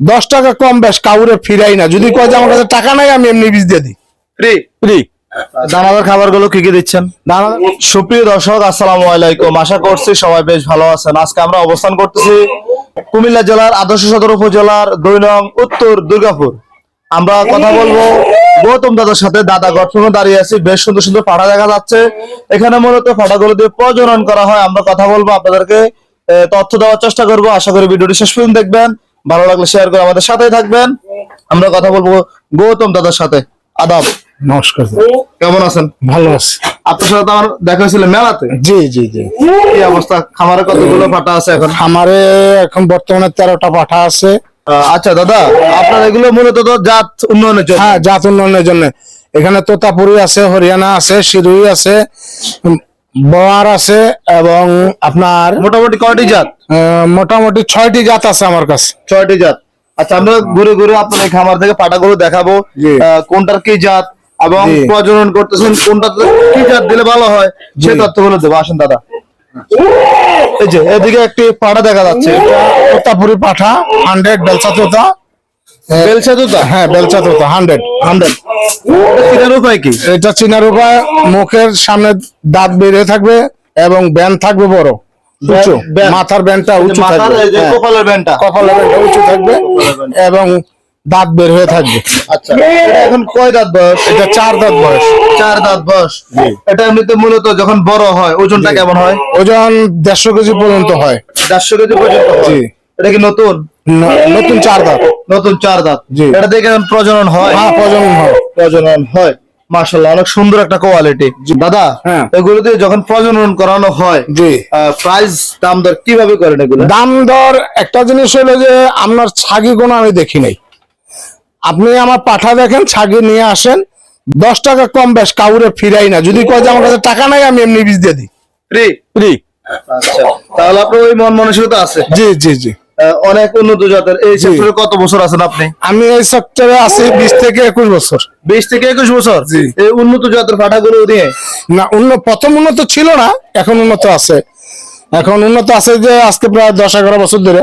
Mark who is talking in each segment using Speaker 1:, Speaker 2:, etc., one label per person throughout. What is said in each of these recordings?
Speaker 1: দশ টাকা কম বেশ কাউরে ফিরাই না। যদি কয় যে আমার কাছে টাকা নাই আমি এমনি বীজ দিয়ে দিই।
Speaker 2: ফ্রি
Speaker 1: ফ্রি
Speaker 2: দানাদার খাবারগুলো কি কি দিচ্ছেন? সুপ্রিয় দর্শক আসসালামু আলাইকুম। আশা করছি সবাই বেশ ভালো আছেন। আজকে আমরা অবস্থান করতেছি কুমিল্লা জেলার আদর্শ সদর উপজেলার দুই নং উত্তর দুর্গাপুর। আমরা কথা বলব গৌতম দাদার সাথে। দাদা গঠনে দাঁড়িয়ে আছি বেশ সুন্দর সুন্দর পাড়া দেখা যাচ্ছে। এখানে মূলত পাড়াগুলো দিয়ে প্রজনন করা হয়। আমরা কথা বলব আপনাদেরকে তথ্য দেওয়ার চেষ্টা করব। আশা করি ভিডিওটি শেষ পর্যন্ত দেখবেন। ভালো লাগলে শেয়ার করে আমাদের সাথে থাকবেন। আমরা কথা বলব গৌতম দাদার সাথে। আদাব।
Speaker 1: নমস্কার
Speaker 2: কেমন আছেন?
Speaker 1: ভালো আছে।
Speaker 2: আপনার সাথে আমার দেখা হয়েছিল মেলাতে?
Speaker 1: জি জি জি।
Speaker 2: কি অবস্থা খামারে কতগুলো পাটা আছে এখন?
Speaker 1: আমারে এখন বর্তমানে তেরোটা পাঠা আছে।
Speaker 2: আচ্ছা দাদা আপনার এগুলো মূলত তো জাত উন্নয়নের জন্য।
Speaker 1: হ্যাঁ জাত উন্নয়নের জন্য। এখানে তোতাপুরি আছে হরিয়ানা আছে সিরুই আছে বোয়ার আছে এবং আপনার
Speaker 2: মোটামুটি কয়টি জাত?
Speaker 1: মোটামুটি ছয়টি জাত আছে আমার কাছে।
Speaker 2: ছয়টি জাত। আচ্ছা আমরা ঘুরে ঘুরে আপনার এই খামার থেকে পাটাগুলো দেখাবো। কোনটার কি জাত এবং প্রজনন করতেছেন কোনটা কি জাত দিলে ভালো হয় সেই। তথ্যগুলো দেবো। আসেন দাদা। এই যে এদিকে একটি পাটা দেখা যাচ্ছে।
Speaker 1: তোতাপুরি পাঠা হান্ড্রেড বেলচা তোতা।
Speaker 2: দুটা
Speaker 1: হ্যাঁ বেলচা তোতা হান্ড্রেড
Speaker 2: হান্ড্রেড কেনার উপায় কি?
Speaker 1: এটা চিনার উপায় মুখের সামনে দাঁত বেরিয়ে থাকবে এবং ব্যান থাকবে বড় উঁচু। মাথার ব্যানটা উঁচু থাকবে। হ্যাঁ।
Speaker 2: কপালের ব্যান্ডটা
Speaker 1: কপালের উঁচু থাকবে এবং দাঁত বের হয়ে থাকবে।
Speaker 2: আচ্ছা এখন কয় দাঁত বয়স?
Speaker 1: এটা চার দাঁত বয়স।
Speaker 2: চার দাঁত বয়স। এটা এমনিতে মূলত যখন বড় হয় ওজনটা কেমন হয়?
Speaker 1: ওজন দেড়শো কেজি পর্যন্ত হয়।
Speaker 2: চারশো কেজি পর্যন্ত
Speaker 1: জি।
Speaker 2: এটা কি নতুন?
Speaker 1: নতুন চার দাঁত।
Speaker 2: নতুন চার দাঁত।
Speaker 1: জি।
Speaker 2: এটা দেখে প্রজনন হয়।
Speaker 1: হ্যাঁ প্রজনন হয়।
Speaker 2: প্রজনন হয়। মাশাল্লাহ অনেক সুন্দর একটা কোয়ালিটি দাদা
Speaker 1: হ্যাঁ।
Speaker 2: এগুলো দিয়ে যখন প্রজনন করানো হয়
Speaker 1: জি।
Speaker 2: প্রাইস দাম দর কীভাবে করেন এগুলো?
Speaker 1: দাম দর একটা জিনিস হলো যে আপনার ছাগি কোনো আমি দেখি নাই। আপনি আমার পাঠা দেখেন ছাগি নিয়ে আসেন দশ টাকা কম বেশ কাউরে ফিরাই না। যদি কয় যে আমার কাছে টাকা নাই আমি এমনি বীজ দিয়ে দিই।
Speaker 2: ফ্রি
Speaker 1: ফ্রি
Speaker 2: আচ্ছা তাহলে আপনার ওই মন মানসিকতা আছে।
Speaker 1: জি জি জি।
Speaker 2: অনেক উন্নত জাতের। এই সেক্টরে কত বছর আছেন আপনি?
Speaker 1: আমি এই সেক্টরে আছি বিশ থেকে একুশ বছর।
Speaker 2: বিশ থেকে একুশ বছর? এই উন্নত জাতের পাঠাগুলো নিয়ে
Speaker 1: না উন্নত প্রথম উন্নত ছিল না এখন উন্নত আছে। এখন উন্নত আছে যে আজকে প্রায় দশ এগারো বছর ধরে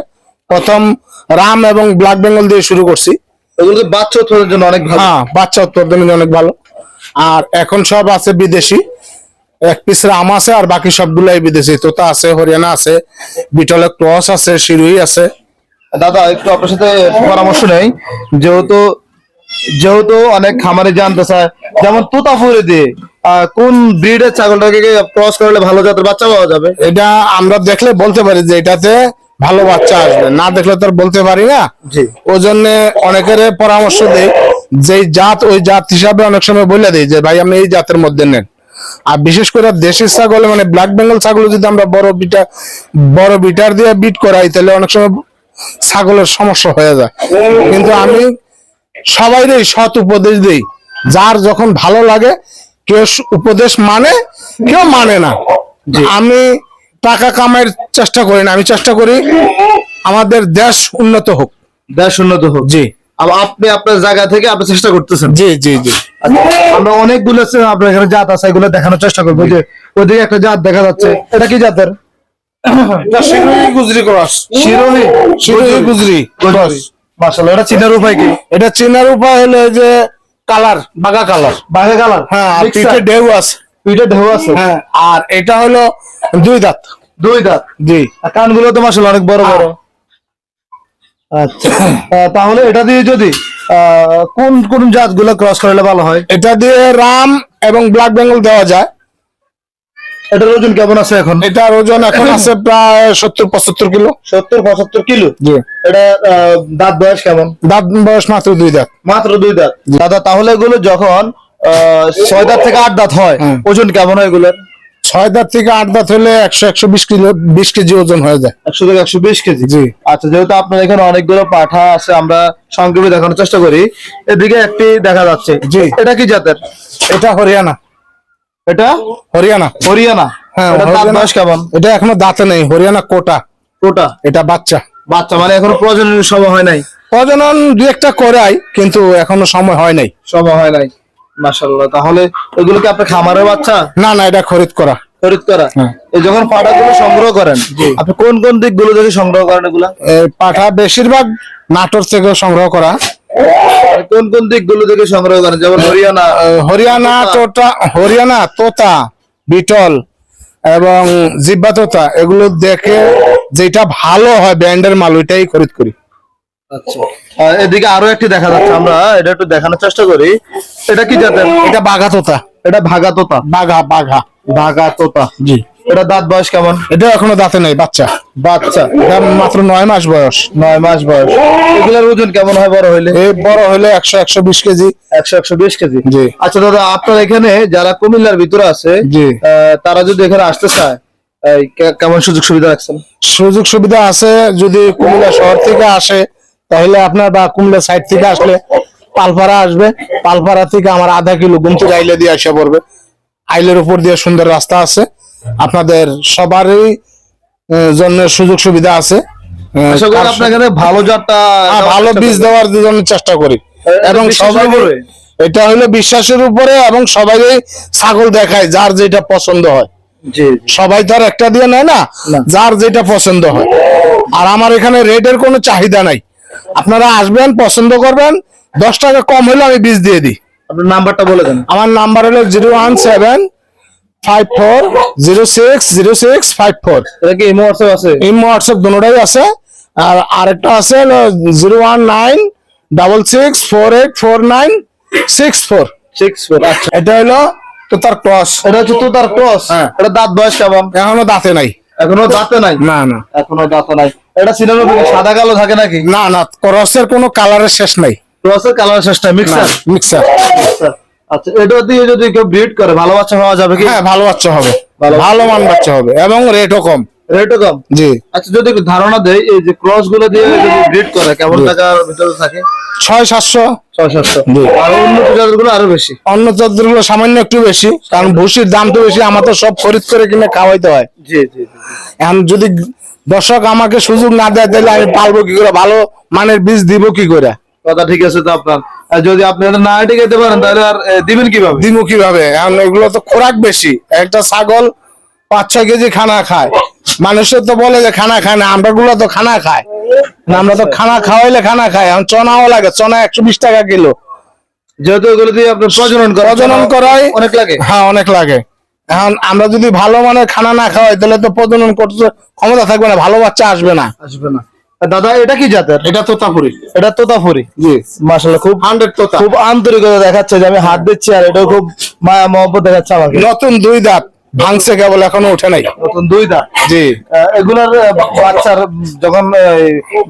Speaker 1: প্রথম রাম এবং ব্ল্যাক বেঙ্গল দিয়ে শুরু করছি।
Speaker 2: এগুলো বাচ্চা উৎপাদনের জন্য অনেক ভালো।
Speaker 1: হ্যাঁ বাচ্চা উৎপাদনের জন্য অনেক ভালো। আর এখন সব আছে বিদেশি। এক পিস রাম আছে আর বাকি সবগুলাই বিদেশি। তোতা আছে হরিয়ানা আছে বিটলের ক্রস আছে শিরুই আছে।
Speaker 2: দাদা একটু আপনার সাথে পরামর্শ নেই। যেহেতু যেহেতু অনেক খামারে জানতে চায় যেমন তোতাপুরে দিয়ে আহ, কোন ব্রিডের ছাগলটাকে ক্রস করলে ভালো জাতের বাচ্চা পাওয়া যাবে?
Speaker 1: এটা আমরা দেখলে বলতে পারি যে এটাতে ভালো বাচ্চা আসবে। না দেখলে তো বলতে পারি না।
Speaker 2: জি।
Speaker 1: ওই জন্য অনেকের পরামর্শ দেই যে জাত ওই জাত হিসাবে অনেক সময় বলে দেই যে ভাই আপনি এই জাতের মধ্যে নেন। আর বিশেষ করে দেশি ছাগল মানে ব্ল্যাক বেঙ্গল ছাগল যদি আমরা বড় বিটা বড় বিটার দিয়ে বিট করাই তাহলে অনেক সময় ছাগলের সমস্যা হয়ে যায়। কিন্তু আমি সবাইরই সৎ উপদেশ দেই যার যখন ভালো লাগে কেউ উপদেশ মানে কেউ মানে না। আমি টাকা কামাইয়ের চেষ্টা করি না আমি চেষ্টা করি আমাদের দেশ উন্নত হোক।
Speaker 2: দেশ উন্নত হোক।
Speaker 1: জি।
Speaker 2: আপনি আপনার জায়গা থেকে আপনি চেষ্টা করতেছেন।
Speaker 1: জি জি জি।
Speaker 2: আচ্ছা, আমরা অনেকগুলো আপনার এখানে জাত আছে এগুলো দেখানোর চেষ্টা করব। ওই যে ওইদিকে একটা জাত দেখা যাচ্ছে। এটা কি জাতের?
Speaker 1: গুজরি ক্রস।
Speaker 2: শিরোহী?
Speaker 1: শিরোহী গুজরি। ক্রস।
Speaker 2: মাসাল্লাহ এটা চিনার উপায় কি?
Speaker 1: এটা চেনার উপায় হলো যে কালার বাগা কালার।
Speaker 2: বাঘে কালার?
Speaker 1: হ্যাঁ আর পিঠে ঢেউ আছে।
Speaker 2: পিঠে ঢেউ আছে?
Speaker 1: হ্যাঁ আর এটা হলো দুই দাঁত।
Speaker 2: দুই দাঁত?
Speaker 1: জি।
Speaker 2: আর কানগুলো তো মাসাল্লাহ অনেক বড় বড়। আচ্ছা। তাহলে এটা দিয়ে যদি কোন কোন জাতগুলো ক্রস করলে ভালো হয়?
Speaker 1: এটা দিয়ে রাম এবং ব্ল্যাক বেঙ্গল দেওয়া যায়।
Speaker 2: এটার ওজন কেমন আছে এখন?
Speaker 1: এটার ওজন এখন আছে প্রায় সত্তর পঁচাত্তর কিলো।
Speaker 2: সত্তর পঁচাত্তর কিলো?
Speaker 1: জি।
Speaker 2: এটা দাঁত বয়স কেমন?
Speaker 1: দাঁত বয়স মাত্র দুই দাঁত।
Speaker 2: মাত্র দুই দাঁত। দাদা তাহলে এগুলো যখন আহ, ছয় দাঁত থেকে আট দাঁত হয়। ওজন কেমন হয় এগুলোর?
Speaker 1: ছয় দাঁত থেকে আট দাঁত হলে একশো একশো বিশ কিলো বিশ কেজি ওজন হয়ে যায়।
Speaker 2: একশো থেকে একশো বিশ কেজি?
Speaker 1: জি।
Speaker 2: আচ্ছা যেহেতু আপনার এখানে অনেকগুলো পাঠা আছে আমরা সংক্ষেপে দেখানোর চেষ্টা করি। এদিকে একটি দেখা যাচ্ছে।
Speaker 1: জি।
Speaker 2: এটা কি জাতের?
Speaker 1: এটা হরিয়ানা।
Speaker 2: এটা?
Speaker 1: হরিয়ানা।
Speaker 2: হরিয়ানা।
Speaker 1: হ্যাঁ।
Speaker 2: বয়স কেমন?
Speaker 1: এটা এখনও দাঁতে নেই হরিয়ানা কোটা।
Speaker 2: ওটা
Speaker 1: এটা বাচ্চা।
Speaker 2: বাচ্চা মানে এখনও প্রজননের সময় হয় নাই?
Speaker 1: প্রজনন দু একটা করাই কিন্তু এখনও সময় হয় নাই।
Speaker 2: সময় হয় নাই। মাশাল্লাহ তাহলে এগুলো কি আপনার খামারের বাচ্চা?
Speaker 1: না না এটা খরিদ করা।
Speaker 2: খরিদ করা?
Speaker 1: হ্যাঁ।
Speaker 2: এই যখন পাঠাগুলো সংগ্রহ করেন আপনি কোন কোন দিকগুলো থেকে সংগ্রহ করেন এগুলা?
Speaker 1: পাঠা বেশিরভাগ নাটোর থেকে সংগ্রহ করা।
Speaker 2: কোন কোন দিকগুলো থেকে সংগ্রহ করেন? যেমন হরিয়ানা।
Speaker 1: হরিয়ানা তোতা। হরিয়ানা তোতা বিটল এবং জিব্বা তোতা এগুলো দেখে যেটা ভালো হয় ব্র্যান্ডের মাল ওইটাই খরিদ করি।
Speaker 2: এদিকে আরও একটি দেখা যাচ্ছে আমরা এটা একটু দেখানোর চেষ্টা করি। এটা কি জাতের?
Speaker 1: এটা বাঘা তোতা।
Speaker 2: এটা ভাগা তোতা?
Speaker 1: বাঘা বাঘা।
Speaker 2: ভাগা তোতা।
Speaker 1: জি।
Speaker 2: এটা দাঁত বয়স কেমন?
Speaker 1: এটা এখনও দাঁতে নাই বাচ্চা।
Speaker 2: বাচ্চা।
Speaker 1: এটা মাত্র নয় মাস বয়স।
Speaker 2: নয় মাস বয়স। এগুলোর ওজন কেমন হয় বড় হইলে?
Speaker 1: এই বড় হলে একশো একশো বিশ কেজি।
Speaker 2: একশো একশো বিশ কেজি?
Speaker 1: জি।
Speaker 2: আচ্ছা দাদা আপনার এখানে যারা কুমিল্লার ভিতরে আছে
Speaker 1: জি।
Speaker 2: আহ, তারা যদি এখানে আসতে চায় কেমন সুযোগ সুবিধা রাখছেন?
Speaker 1: সুযোগ সুবিধা আছে যদি কুমিল্লা শহর থেকে আসে তাহলে আপনার বা কুমিল্লা সাইড থেকে আসলে পালপাড়া আসবে। পালপাড়া থেকে আমার আধা কিলো গুমতি আইলে দিয়ে আসা পড়বে। আইলের উপর দিয়ে সুন্দর রাস্তা আছে। আপনাদের সবারই জন্য সুযোগ সুবিধা আছে।
Speaker 2: এখানে ভালো জাতটা
Speaker 1: হ্যাঁ, ভালো বীজ দেওয়ার জন্য চেষ্টা করি। এবং
Speaker 2: বিশ্বাসের
Speaker 1: সবাই? এটা হলো বিশ্বাসের উপরে এবং সবাই ছাগল দেখায় যার যেটা পছন্দ হয়। সবাই তো আর একটা দিয়ে নেয় না
Speaker 2: না।
Speaker 1: যার যেটা পছন্দ হয়। আর আমার এখানে রেটের কোনো চাহিদা নাই। আপনারা আসবেন পছন্দ করবেন। দশ টাকা কম হলে আমি বীজ দিয়ে দিই।
Speaker 2: আপনার নাম্বারটা বলে দেন।
Speaker 1: আমার নাম্বার হলো zero one seven five four zero six zero six five four.
Speaker 2: এটা কি ইমো হোয়াটসঅ্যাপ আছে?
Speaker 1: ইমো হোয়াটসঅ্যাপ দুটাই আছে। আর আরেকটা আছে zero one nine double six four eight four nine six four.
Speaker 2: Six four আচ্ছা।
Speaker 1: এটা হলো তো তার ক্রস।
Speaker 2: এটা হচ্ছে তো তার ক্রস।
Speaker 1: হ্যাঁ।
Speaker 2: এটা দাঁত বয়স কেমন?
Speaker 1: এখনও দাঁতে নাই।
Speaker 2: এখনও দাঁতে নাই?
Speaker 1: না না।
Speaker 2: এখনও দাঁতে নাই। এটা সিনেমা সাদা কালো থাকে নাকি?
Speaker 1: না না ক্রসের কোনো কালারের শেষ নাই।
Speaker 2: ক্রসের কালারের শেষ নাই মিক্সার
Speaker 1: মিক্সার
Speaker 2: আচ্ছা এটা দিয়ে যদি কেউ ব্রিড করে ভালো বাচ্চা পাওয়া যাবে কি?
Speaker 1: হ্যাঁ ভালো বাচ্চা হবে।
Speaker 2: ভালো
Speaker 1: ভালো মান বাচ্চা হবে এবং রেটও কম।
Speaker 2: রেটও কম?
Speaker 1: জি।
Speaker 2: আচ্ছা যদি একটু ধারণা দেয় এই যে ক্রসগুলো দিয়ে যদি করে কেমন টাকার ভিতরে থাকে?
Speaker 1: ছয় সাতশো।
Speaker 2: ছয় সাতশো। আর অন্য বেশি?
Speaker 1: অন্য চাদরগুলো সামান্য একটু বেশি কারণ ভুসির দাম তো বেশি আমার তো সব খরিদ করে কিনে খাওয়াইতে হয়।
Speaker 2: জি জি জি।
Speaker 1: এখন যদি দর্শক আমাকে সুযোগ না দেয় তাহলে আমি পালবো কি করে? ভালো মানের বীজ দিব কি করে?
Speaker 2: কথা ঠিক আছে তো আপনার। আর যদি আপনি না টিকাইতে পারেন তাহলে আর দিবেন কীভাবে?
Speaker 1: দিব কীভাবে? এখন এগুলো তো খোরাক বেশি। একটা ছাগল পাঁচ ছয় কেজি খানা খায়। মানুষের তো বলে যে খানা খায় না আমরা গুলো তো খানা খায়। না, আমরা তো খানা খাওয়াইলে খানা খাই এখন চনাও লাগে চনা একশো বিশ টাকা কিলো।
Speaker 2: যেহেতু এগুলো দিয়ে আপনার প্রজনন করা
Speaker 1: প্রজনন করাই
Speaker 2: অনেক লাগে।
Speaker 1: হ্যাঁ অনেক লাগে। এখন আমরা যদি ভালো মানের খানা না খাওয়াই তাহলে তো প্রজনন করতে ক্ষমতা থাকবে না ভালো বাচ্চা আসবে না।
Speaker 2: আসবে না। দাদা এটা কি জাতের?
Speaker 1: এটা তোতাপুরি।
Speaker 2: এটা তোতাফুরি
Speaker 1: জি।
Speaker 2: মাশাআল্লাহ খুব
Speaker 1: হান্ড্রেড তোতা।
Speaker 2: খুব আন্তরিকতা দেখাচ্ছে যে আমি হাত দিচ্ছি আর এটাও খুব মায়া মহব্বত দেখাচ্ছে আমাকে।
Speaker 1: নতুন দুই দাঁত। ভাঙছে কেবল এখনও ওঠে নাই।
Speaker 2: নতুন দুই দাঁত
Speaker 1: জি
Speaker 2: এগুলার বাচ্চার যখন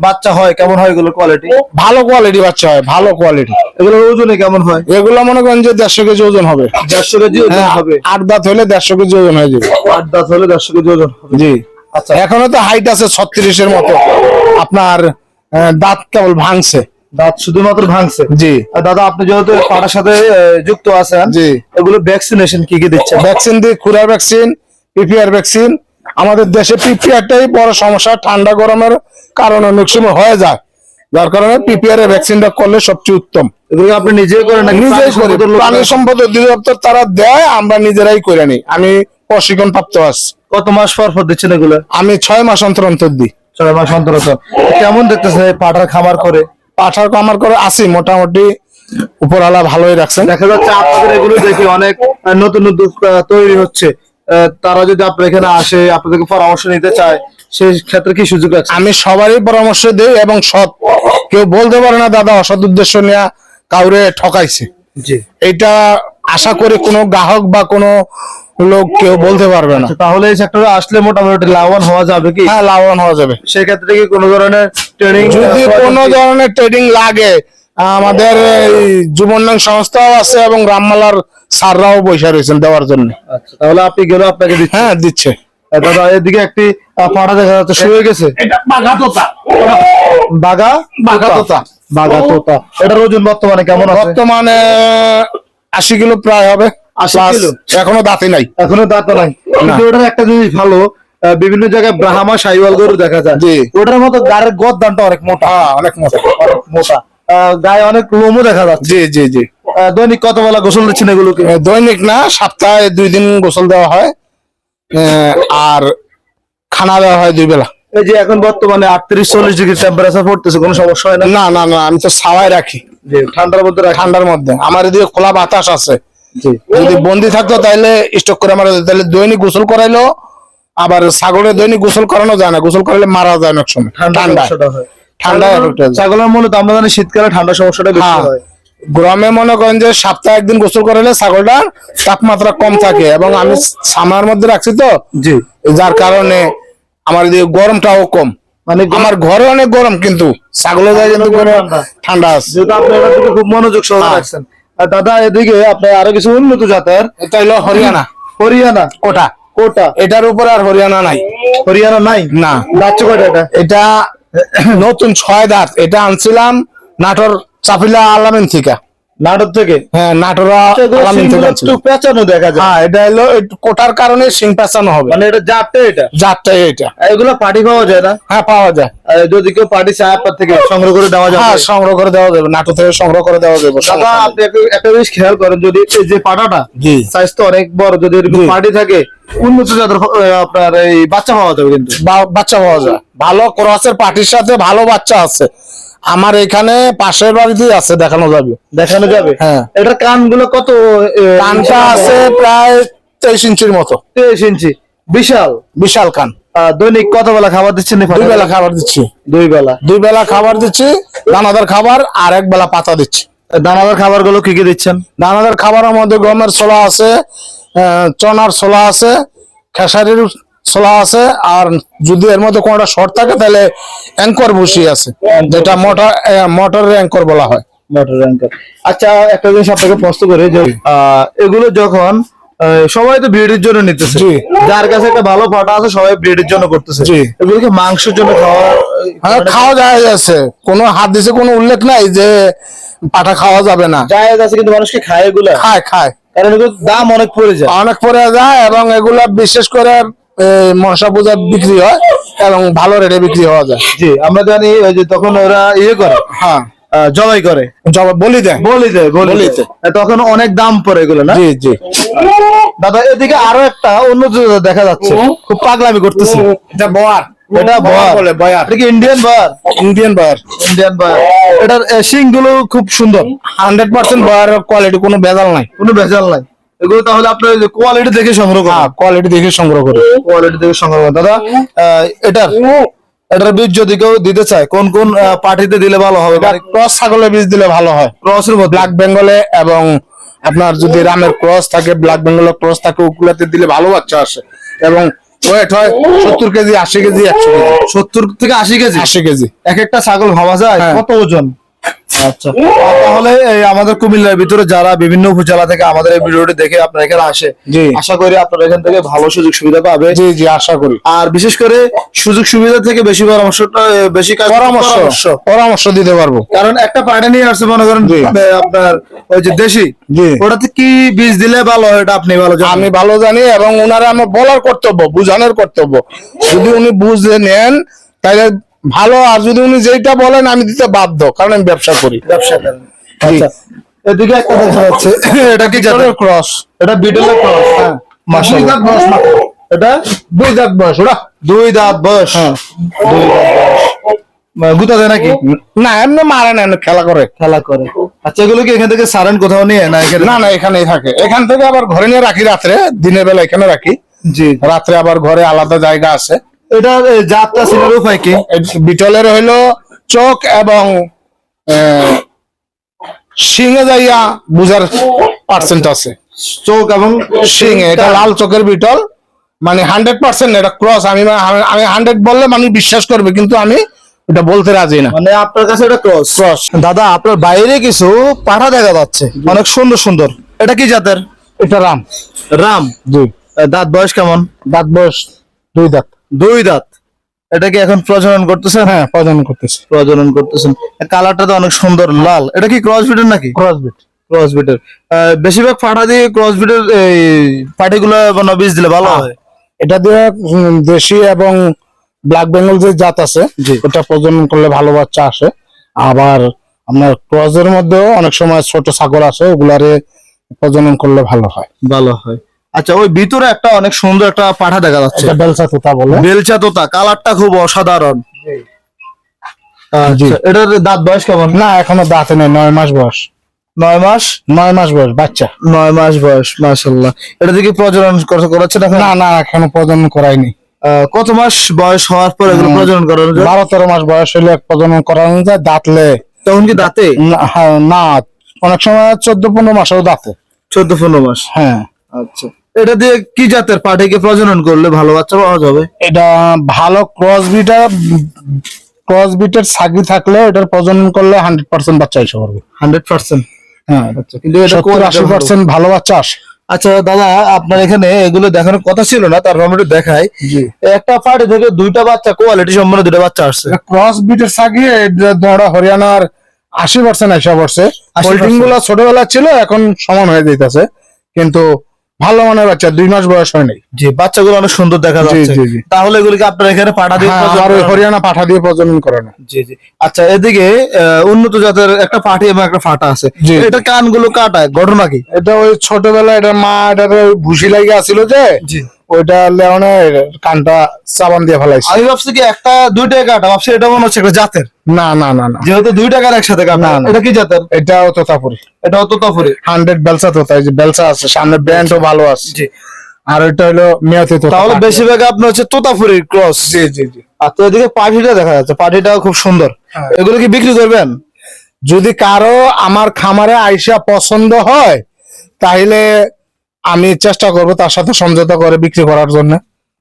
Speaker 2: বাচ্চা হয় কেমন হয় এগুলোর কোয়ালিটি
Speaker 1: ভালো কোয়ালিটি বাচ্চা হয় ভালো কোয়ালিটি
Speaker 2: এগুলোর ওজনে কেমন হয়?
Speaker 1: এগুলো মনে করেন যে দেড়শো কেজি ওজন হবে।
Speaker 2: দেড়শো কেজি ওজন
Speaker 1: হ্যাঁ,
Speaker 2: হবে।
Speaker 1: আট দাঁত হলে দেড়শো কেজি ওজন হয়ে যাবে।
Speaker 2: আট দাঁত হলে দেড়শো কেজি ওজন হবে।
Speaker 1: জি।
Speaker 2: আচ্ছা।
Speaker 1: এখনও তো হাইট আছে ছত্রিশের মতো। আপনার দাঁত কেবল ভাঙছে।
Speaker 2: দাঁত শুধুমাত্র ভাঙছে।
Speaker 1: জি।
Speaker 2: দাদা আপনি যেহেতু পাটার সাথে যুক্ত আছেন
Speaker 1: জি।
Speaker 2: এগুলো ভ্যাকসিনেশন কি কি দিচ্ছেন
Speaker 1: ভ্যাকসিন দিই খুরা ভ্যাকসিন পিপিআর ভ্যাকসিন আমাদের দেশে পিপিআরটাই বড় সমস্যা ঠান্ডা গরমের কারণে অনেক সময় হয়ে যায়। যার কারণে পিপিআর এর ভ্যাকসিনটা করলে সবচেয়ে উত্তম।
Speaker 2: এগুলো আপনি নিজেই করেন
Speaker 1: নিজেই করি। প্রাণী সম্পদ অধিদপ্তর তারা দেয় আমরা নিজেরাই করে নিই। আমি প্রশিক্ষণ প্রাপ্ত আছি।
Speaker 2: কত মাস পর পর দিচ্ছেন এগুলো?
Speaker 1: আমি ছয় মাস অন্তর অন্তর দিই।
Speaker 2: ছয় মাস অন্তর অন্তর। কেমন দেখতেছেন পাটার খামার করে?
Speaker 1: পাঠার কামার করে আসি মোটামুটি উপরওয়ালা ভালোই রাখছেন।
Speaker 2: দেখা যাচ্ছে আপনাদের এগুলো দেখি অনেক নতুন নতুন তৈরি হচ্ছে। তারা যদি আপনার এখানে আসে আপনাদেরকে পরামর্শ নিতে চায় সেই ক্ষেত্রে কি সুযোগ আছে?
Speaker 1: আমি সবারই পরামর্শ দিই এবং সৎ। কেউ বলতে পারে না দাদা অসৎ উদ্দেশ্য নিয়ে কাউরে ঠকাইছে।
Speaker 2: জি।
Speaker 1: এটা আশা করি কোনো গ্রাহক বা কোনো লোক কেউ বলতে পারবে না।
Speaker 2: তাহলে এই সেক্টরে আসলে মোটামুটি লাভবান হওয়া যাবে কি?
Speaker 1: হ্যাঁ লাভবান হওয়া যাবে।
Speaker 2: সেই ক্ষেত্রে কি কোনো ধরনের ট্রেনিং
Speaker 1: যদি কোনো ধরনের ট্রেডিং লাগে আমাদের এই যুবন্যাং সংস্থাও আছে এবং রামমালার স্যাররাও বৈশা রয়েছেন দেওয়ার জন্য।
Speaker 2: আচ্ছা তাহলে আপনি গেলে আপনাকে
Speaker 1: হ্যাঁ দিচ্ছে।
Speaker 2: দাদা এদিকে একটি পাটা দেখা যাচ্ছে শুয়ে গেছে।
Speaker 1: এটা বাঘা তোতা
Speaker 2: বাগা
Speaker 1: বাঘা? তোতা
Speaker 2: বাগা তোতা এটার ওজন বর্তমানে কেমন আছে?
Speaker 1: বর্তমানে আশি কিলো প্রায় হবে।
Speaker 2: 80
Speaker 1: Plus
Speaker 2: কিলো?
Speaker 1: এখনও দাঁতে নাই।
Speaker 2: এখনও দাঁত নাই। কিন্তু ওটার একটা জিনিস ভালো বিভিন্ন জায়গায় ব্রাহ্মা সাইওয়াল গরু দেখা যায়। ওটার মতো গাড়ির গদ দানটা অনেক মোটা।
Speaker 1: হ্যাঁ অনেক মোটা।
Speaker 2: অনেক মোটা। আহ, গায়ে অনেক লোমও দেখা যাচ্ছে।
Speaker 1: জি জি জি।
Speaker 2: দৈনিক কত বেলা গোসল দিচ্ছেন এগুলোকে?
Speaker 1: দৈনিক না সপ্তাহে দুই দিন গোসল দেওয়া হয়। আর খানা দেওয়া হয় দুই বেলা।
Speaker 2: এই যে এখন বর্তমানে আটত্রিশ চল্লিশ ডিগ্রি টেম্পারেচার পড়তেছে কোনো সমস্যা হয় না?
Speaker 1: না না আমি তো ছাওয়াই রাখি।
Speaker 2: ঠান্ডার মধ্যে
Speaker 1: ঠান্ডার মধ্যে। আমার এদিকে খোলা বাতাস আছে। যদি বন্দি থাকতো তাহলে স্টক করে মারা তাহলে দৈনিক গোসল করাইলো আবার ছাগলের দৈনিক গোসল করানো যায় না। গোসল করাইলে মারা যায় অনেক সময়।
Speaker 2: ঠান্ডা
Speaker 1: ঠান্ডা।
Speaker 2: ছাগলের মূলত আমরা জানি শীতকালে ঠান্ডা সমস্যাটা বেশি
Speaker 1: হ্যাঁ।
Speaker 2: হয়।
Speaker 1: গ্রামে মনে করেন যে সপ্তাহে একদিন গোসল ছাগলটার তাপমাত্রা কম থাকে এবং আমি সামার মধ্যে রাখছি তো।
Speaker 2: জি।
Speaker 1: যার কারণে আমার গরমটাও কম।
Speaker 2: মানে
Speaker 1: আমার ঘরে অনেক গরম কিন্তু ছাগলের যায় কিন্তু
Speaker 2: ঠান্ডা।
Speaker 1: আছে।
Speaker 2: যেহেতু আপনি খুব মনোযোগ সহকারে
Speaker 1: হ্যাঁ।
Speaker 2: রাখছেন। দাদা এদিকে আপনার আরও কিছু উন্নত জাতের
Speaker 1: এটা হলো হরিয়ানা।
Speaker 2: হরিয়ানা?
Speaker 1: কোটা।
Speaker 2: কোটা।
Speaker 1: এটার উপরে আর হরিয়ানা নাই।
Speaker 2: হরিয়ানা নাই?
Speaker 1: না।
Speaker 2: যাচ্ছে কয়টা এটা?
Speaker 1: এটা নতুন ছয় দাঁত। এটা আনছিলাম নাটোর চাপিলা আলামেন থেকে।
Speaker 2: নাটক থেকে?
Speaker 1: হ্যাঁ নাটোরা।
Speaker 2: একটু পেঁচানো দেখা যায়।
Speaker 1: হ্যাঁ এটা হলো কোটার কারণে সিং পেঁচানো হবে।
Speaker 2: মানে এটা জাতটা এটা?
Speaker 1: জাতটাই এটা
Speaker 2: এগুলো পার্টি পাওয়া যায় না?
Speaker 1: হ্যাঁ পাওয়া যায়।
Speaker 2: যদি কেউ পার্টি চায় আপনার থেকে সংগ্রহ করে দেওয়া যাবে?
Speaker 1: হ্যাঁ সংগ্রহ করে দেওয়া যাবে নাটোর থেকে সংগ্রহ করে দেওয়া যাবে
Speaker 2: দাদা আপনি একটা- জিনিস খেয়াল করেন যদি এই যে পাটাটা সাইজ তো অনেক বড় যদি এরকম পার্টি থাকে উন্নত জাতের আপনার এই বাচ্চা পাওয়া যাবে কিন্তু।
Speaker 1: বাচ্চা পাওয়া যায়। ভালো ক্রসের পার্টির সাথে ভালো বাচ্চা আছে। আমার এখানে পাশের বাড়িতেই আছে দেখানো যাবে।
Speaker 2: দেখানো যাবে?
Speaker 1: হ্যাঁ।
Speaker 2: এটার কানগুলো কত
Speaker 1: কানটা আছে প্রায় তেইশ ইঞ্চির মতো।
Speaker 2: তেইশ ইঞ্চি। বিশাল?
Speaker 1: বিশাল কান।
Speaker 2: দৈনিক কত বেলা খাবার দিচ্ছেন
Speaker 1: দুই বেলা খাবার দিচ্ছি।
Speaker 2: দুই বেলা?
Speaker 1: দুই বেলা খাবার দিচ্ছি দানাদার খাবার আর এক বেলা পাতা দিচ্ছি।
Speaker 2: দানাদার খাবারগুলো কি কি দিচ্ছেন?
Speaker 1: দানাদার খাবারের মধ্যে গমের ছোলা আছে চনার ছোলা আছে খেসারির ছোলা আছে আর যদি এর মধ্যে কোনোটা শর্ট থাকে তাহলে অ্যাঙ্কর ভুসি আছে যেটা মোটর মোটরের অ্যাঙ্কর বলা হয়।
Speaker 2: মোটর র্যাঙ্কার আচ্ছা একটা জিনিস আপনাকে প্রশ্ন করি যে এগুলো যখন সবাই তো ব্রিডের জন্য নিতেছে। যার কাছে একটা ভালো ফাটা আছে সবাই ব্রিডের জন্য করতেছে। এগুলোকে মাংসের জন্য খাওয়া
Speaker 1: হ্যাঁ খাওয়া যায় আছে। কোনো হাত দিছে কোনো উল্লেখ নাই যে পাঠা খাওয়া যাবে না।
Speaker 2: জায়েজ আছে কিন্তু মানুষকে খায় এগুলো?
Speaker 1: খায় খায়।
Speaker 2: কারণ এগুলো দাম অনেক পড়ে যায়।
Speaker 1: অনেক পরে যায় এবং এগুলা বিশেষ করে মনসা পূজা বিক্রি হয় এবং ভালো রেটে বিক্রি হওয়া যায়।
Speaker 2: জি আমরা জানি ওই যে তখন ওরা ইয়ে করে
Speaker 1: হ্যাঁ।
Speaker 2: জবাই করে।
Speaker 1: জবাব বলি দেয়।
Speaker 2: বলি দেয় বলি তখন অনেক দাম পড়ে এগুলো না?
Speaker 1: জি জি।
Speaker 2: দাদা এদিকে আরও একটা অন্য দেখা যাচ্ছে। খুব পাগলামি করতেছে।
Speaker 1: এটা বয়ার।
Speaker 2: এটা বয়ার
Speaker 1: বলে বয়ার।
Speaker 2: এটা কি ইন্ডিয়ান বয়ার?
Speaker 1: ইন্ডিয়ান বয়ার।
Speaker 2: ইন্ডিয়ান বয়ার। এটার শিংগুলো খুব সুন্দর।
Speaker 1: হান্ড্রেড পার্সেন্ট বয়ারের কোয়ালিটি কোনো ভেজাল নাই।
Speaker 2: কোনো ভেজাল নাই। এগুলো তাহলে আপনার কোয়ালিটি দেখে সংগ্রহ করা
Speaker 1: হ্যাঁ কোয়ালিটি দেখে সংগ্রহ করে
Speaker 2: কোয়ালিটি দেখে সংগ্রহ করা দাদা আহ, এটার এটার বীজ যদি কেউ দিতে চায় কোন কোন পার্টিতে দিলে ভালো হবে?
Speaker 1: ক্রস ছাগলের বীজ দিলে ভালো হয়।
Speaker 2: ক্রসের মধ্যে?
Speaker 1: ব্ল্যাক বেঙ্গলে এবং আপনার যদি রামের ক্রস থাকে ব্ল্যাক বেঙ্গলের ক্রস থাকে ওগুলাতে দিলে ভালো বাচ্চা আসে। এবং ওয়েট হয় সত্তর কেজি আশি কেজি একশো কেজি।
Speaker 2: সত্তর থেকে আশি কেজি?
Speaker 1: আশি কেজি।
Speaker 2: এক একটা ছাগল ভাবা যায়?
Speaker 1: হ্যাঁ।
Speaker 2: কত ওজন? আচ্ছা। তাহলে আমাদের কুমিল্লার ভিতরে যারা বিভিন্ন উপজেলা থেকে আমাদের এই ভিডিওটি দেখে আপনারা এখানে আসে আশা করি আপনারা এখান থেকে ভালো সুযোগ সুবিধা পাবে।
Speaker 1: জি জি আশা করি।
Speaker 2: আর বিশেষ করে সুযোগ সুবিধা থেকে বেশি পরামর্শটা বেশি
Speaker 1: পরামর্শ পরামর্শ। দিতে পারব।
Speaker 2: কারণ একটা পার্টি নিয়ে আসছে মনে করেন। আপনার ওই যে দেশি ওটাতে কি বীজ দিলে ভালো হয় এটা আপনি ভালো জানেন?
Speaker 1: আমি ভালো জানি এবং ওনারা আমার বলার কর্তব্য বুঝানোর কর্তব্য। যদি উনি বুঝে নেন তাহলে ভালো আর যদি উনি যেটা বলেন আমি দিতে বাধ্য কারণ আমি ব্যবসা করি।
Speaker 2: ব্যবসা করেন। আচ্ছা এদিকে একটা দেখা যাচ্ছে। এটা কি জাতের?
Speaker 1: ক্রস।
Speaker 2: এটা বিটলের ক্রস হ্যাঁ। মাশাআল্লাহ। এটা
Speaker 1: দুই দাঁত বয়স ওরা?
Speaker 2: দুই দাঁত বয়স।
Speaker 1: হ্যাঁ।
Speaker 2: দুই দাঁত বয়স। গুতা দেয় নাকি?
Speaker 1: না এমনি মারে না এমনি খেলা করে।
Speaker 2: খেলা করে। আচ্ছা এগুলো কি এখান থেকে সারেন কোথাও নিয়ে না এখানে?
Speaker 1: না না এখানেই থাকে। এখান থেকে আবার ঘরে নিয়ে রাখি রাত্রে দিনের বেলা এখানে রাখি।
Speaker 2: জি।
Speaker 1: রাত্রে আবার ঘরে আলাদা জায়গা আছে।
Speaker 2: এটা জাতটা চিনার উপায় কি?
Speaker 1: বিটলের হইল চোখ এবং সিংহে যাইয়া বুঝার পার্সেন্ট আছে।
Speaker 2: চোখ এবং
Speaker 1: সিং এটা লাল চোখের বিটল। মানে হান্ড্রেড পার্সেন্ট এটা ক্রস আমি আমি হান্ড্রেড বললে মানুষ বিশ্বাস করবে কিন্তু আমি এটা বলতে রাজি না।
Speaker 2: মানে আপনার কাছে এটা ক্রস
Speaker 1: ক্রস
Speaker 2: দাদা আপনার বাইরে কিছু পাঠা দেখা যাচ্ছে। অনেক সুন্দর সুন্দর। এটা কি জাতের?
Speaker 1: এটা রাম।
Speaker 2: রাম? আহ, দাঁত বয়স কেমন?
Speaker 1: দাঁত বয়স দুই দাঁত।
Speaker 2: দুই দাঁত। এটা কি এখন প্রজনন করতেছেন?
Speaker 1: হ্যাঁ প্রজনন করতেছে।
Speaker 2: প্রজনন করতেছেন। কালারটা তো অনেক সুন্দর লাল। এটা কি ক্রস বিটের নাকি?
Speaker 1: ক্রস বিট
Speaker 2: ক্রস বিটের বেশিরভাগ পাঠা দিয়ে ক্রস বিটের এই পাটিগুলো মানে বীজ দিলে ভালো হয়।
Speaker 1: এটা দিয়ে দেশি এবং ব্ল্যাক বেঙ্গল যে জাত আছে। ওটা প্রজনন করলে ভালো বাচ্চা আসে। আবার আপনার ক্রসের মধ্যেও অনেক সময় ছোট ছাগল আসে ওগুলারে প্রজনন করলে ভালো হয়।
Speaker 2: ভালো হয়। আচ্ছা ওই ভিতরে একটা অনেক সুন্দর একটা পাঠা দেখা যাচ্ছে।
Speaker 1: বেলসা তোতা বলে।
Speaker 2: বেলচা তোতা কালারটা খুব অসাধারণ। আচ্ছা এটার দাঁত বয়স কেমন?
Speaker 1: না এখনও দাঁতে নেই নয় মাস বয়স।
Speaker 2: নয় মাস?
Speaker 1: নয় মাস বয়স বাচ্চা।
Speaker 2: নয় মাস বয়স মাশাল্লাহ এটা থেকে প্রজনন করা- করাচ্ছেন
Speaker 1: না না এখনও প্রজনন করাইনি।
Speaker 2: আহ, কত মাস বয়স হওয়ার পর এগুলো প্রজনন করানো যায়?
Speaker 1: বারো তেরো মাস বয়স হলে প্রজনন করানো যায় দাঁতলে।
Speaker 2: তখন কি দাঁতে?
Speaker 1: না, হ্যাঁ, না অনেক সময় চোদ্দ পনেরো মাসেও দাঁতে।
Speaker 2: চোদ্দ পনেরো মাস।
Speaker 1: হ্যাঁ।
Speaker 2: আচ্ছা। এটা দিয়ে কি জাতের পাঠিকে প্রজনন করলে ভালো বাচ্চা পাওয়া যাবে?
Speaker 1: এটা ভালো ক্রস বিটা ক্রস বিটের সাগি থাকলে এটার প্রজনন করলে হান্ড্রেড পার্সেন্ট বাচ্চা এসে পারবে
Speaker 2: হান্ড্রেড পার্সেন্ট
Speaker 1: হ্যাঁ
Speaker 2: কিন্তু এটা
Speaker 1: আশি পার্সেন্ট ভালো বাচ্চা আসে।
Speaker 2: আচ্ছা দাদা আপনার এখানে এগুলো দেখানোর কথা ছিল না তারপর আমি একটু দেখাই।
Speaker 1: জি।
Speaker 2: একটা পার্টি থেকে দুইটা বাচ্চা কোয়ালিটি সম্পন্ন দুইটা বাচ্চা আসছে।
Speaker 1: ক্রস বিটের এটা ধরো হরিয়ানার আশি পার্সেন্ট এসে পড়ছে।
Speaker 2: 80%
Speaker 1: গুলো ছোটবেলা ছিল এখন সমান হয়ে যাইতেছে। কিন্তু ভালো মানের বাচ্চা দুই মাস বয়স হয়নি
Speaker 2: জি বাচ্চাগুলো অনেক সুন্দর দেখা যাচ্ছে। তাহলে এগুলিকে আপনার এখানে পাঠা দিয়ে
Speaker 1: আর ওই হরিয়ানা পাঠা দিয়ে প্রজনন করানো।
Speaker 2: জি জি। আচ্ছা এদিকে উন্নত জাতের একটা পাটি এবং একটা ফাটা আছে। এটা কানগুলো কাটায় ঘটনা কি?
Speaker 1: এটা ওই ছোটবেলায় এটা মা এটা ভুসি লাগিয়ে আসিল যে
Speaker 2: জি।
Speaker 1: ওইটা লেওনে কানটা চাবান দিয়ে ফেলাইছে।
Speaker 2: আমি ভাবছি কি একটা দুইটাই কাটা ভাবছি এটা মনে হচ্ছে একটা জাতের।
Speaker 1: না না না না।
Speaker 2: যেহেতু দুই টাকার একসাথে কাটা
Speaker 1: না।
Speaker 2: এটা কি জাতের?
Speaker 1: এটাও তোতাপুরি।
Speaker 2: এটা অত তফরে
Speaker 1: হান্ড্রেড বেলসা তোতা যে বেলসা আছে সামনে ব্যান্ডও ভালো আছে।
Speaker 2: জি।
Speaker 1: আর ওইটা হলো মেয়াতি তোতা
Speaker 2: তাহলে বেশিরভাগ আপনার হচ্ছে তোতাফুরির ক্রস।
Speaker 1: জি জি জি।
Speaker 2: আর তো এদিকে পাটিটা দেখা যাচ্ছে পাটিটাও খুব সুন্দর।
Speaker 1: হ্যাঁ।
Speaker 2: এগুলো কি বিক্রি করবেন?
Speaker 1: যদি কারও আমার খামারে আইসা পছন্দ হয় তাহলে আমি চেষ্টা করব তার সাথে সমঝোতা করে বিক্রি করার জন্য।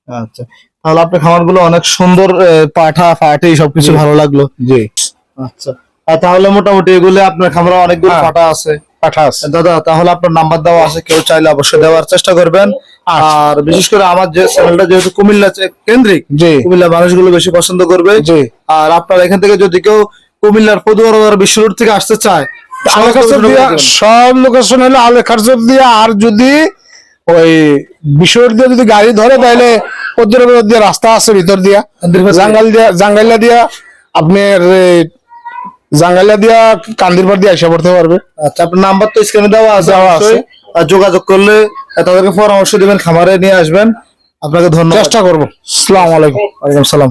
Speaker 2: আচ্ছা। তাহলে আপনার খামারগুলো অনেক সুন্দর পাঠা ফাটি সবকিছু ভালো লাগল?
Speaker 1: জি।
Speaker 2: আচ্ছা। আর তাহলে মোটামুটি এগুলো আপনার খামারে অনেকগুলো
Speaker 1: হ্যাঁ।
Speaker 2: আছে।
Speaker 1: পাঠা আছে।
Speaker 2: দাদা তাহলে আপনার নাম্বার দেওয়া আছে কেউ চাইলে অবশ্যই দেওয়ার চেষ্টা করবেন।
Speaker 1: আচ্ছা।
Speaker 2: আর বিশেষ করে আমার যে চ্যানেলটা যেহেতু কুমিল্লা কেন্দ্রিক কুমিল্লা মানুষগুলো বেশি পছন্দ করবে।
Speaker 1: জি।
Speaker 2: আর আপনার এখান থেকে যদি কেউ কুমিল্লার পদুয়ার বিশ্ব রোড থেকে আসতে চায়
Speaker 1: দিয়া সব লোকেশন হলো আলেখার দিয়া আর যদি ওই বিষয় দিয়ে যদি গাড়ি ধরে তাহলে পদ্মের দিয়ে রাস্তা আছে ভিতর দিয়া। জাঙ্গাল দিয়া জাঙ্গাইলা দিয়া আপনার জাঙ্গাইলা দিয়া কান্দিরপাড় দিয়ে এসে পড়তে পারবে।
Speaker 2: আচ্ছা আপনার নাম্বার তো স্ক্রিনে দেওয়া আছে। আর যোগাযোগ করলে তাদেরকে পরামর্শ দিবেন খামারে নিয়ে আসবেন। আপনাকে ধন্যবাদ।
Speaker 1: চেষ্টা করব। সালাম আলাইকুম।
Speaker 2: ওয়ালাইকুম সালাম।